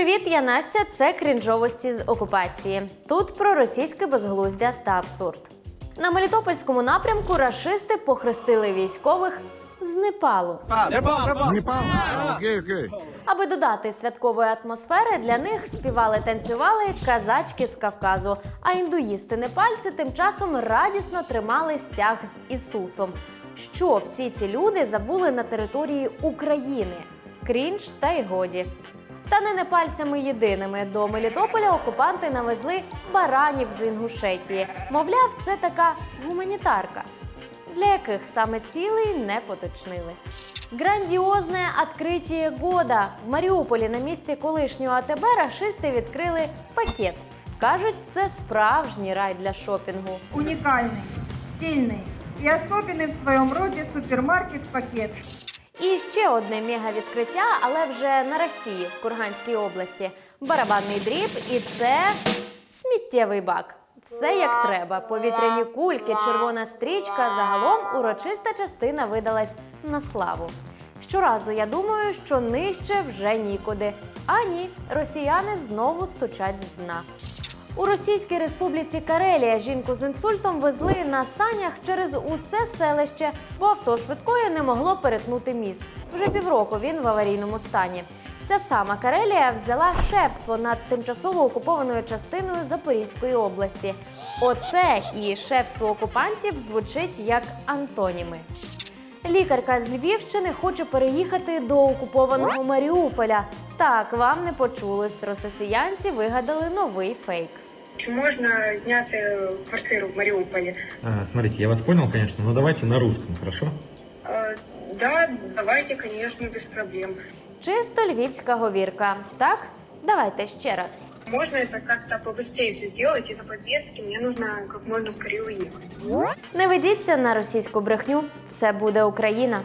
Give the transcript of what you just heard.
Привіт, я Настя. Це крінжовості з окупації. Тут про російське безглуздя та абсурд. На Мелітопольському напрямку рашисти похрестили військових з Непалу. Непал? Окей, окей. Аби додати святкової атмосфери, для них співали, танцювали казачки з Кавказу. А індуїсти непальці тим часом радісно тримали стяг з Ісусом. Що всі ці люди забули на території України? Крінж та й годі. Та не непальцями єдиними до Мелітополя окупанти навезли баранів з Інгушетії. Мовляв, це така гуманітарка для яких саме цілий не поточнили. Грандіозне відкриття года в Маріуполі на місці колишнього АТБ рашисти відкрили пакет. Кажуть, це справжній рай для шопінгу. уникальный, стильный и особенный в своем роде супермаркет-пакет. І ще одне мега-відкриття, але вже на Росії, в Курганській області. Барабанний дріб, і це сміттєвий бак. Все як треба. Повітряні кульки, червона стрічка. Загалом урочиста частина видалась на славу. Щоразу я думаю, що нижче вже нікуди. А ні, росіяни знову стучать з дна. У Російській Республіці Карелія жінку з інсультом везли на санях через усе селище, бо авто швидкої не могло перетнути міст. Вже півроку він в аварійному стані. Ця сама Карелія взяла шефство над тимчасово окупованою частиною Запорізької області. Оце і шефство окупантів звучить як антоніми. Лікарка з Львівщини хоче переїхати до окупованого Маріуполя. Так, вам не почулось. Росіянці вигадали новий фейк. Чи можна зняти квартиру в Маріуполі? А, смотрите, я вас понял, конечно, но давайте на русском, хорошо? Е, да, давайте, конечно, без проблем. Чисто львівська говірка. Так, давайте ще раз. Можно это как-то побыстрее все сделать из-за повестки? Мне нужно как можно скорее уехать. Не ведіться на російську брехню. Все буде Україна.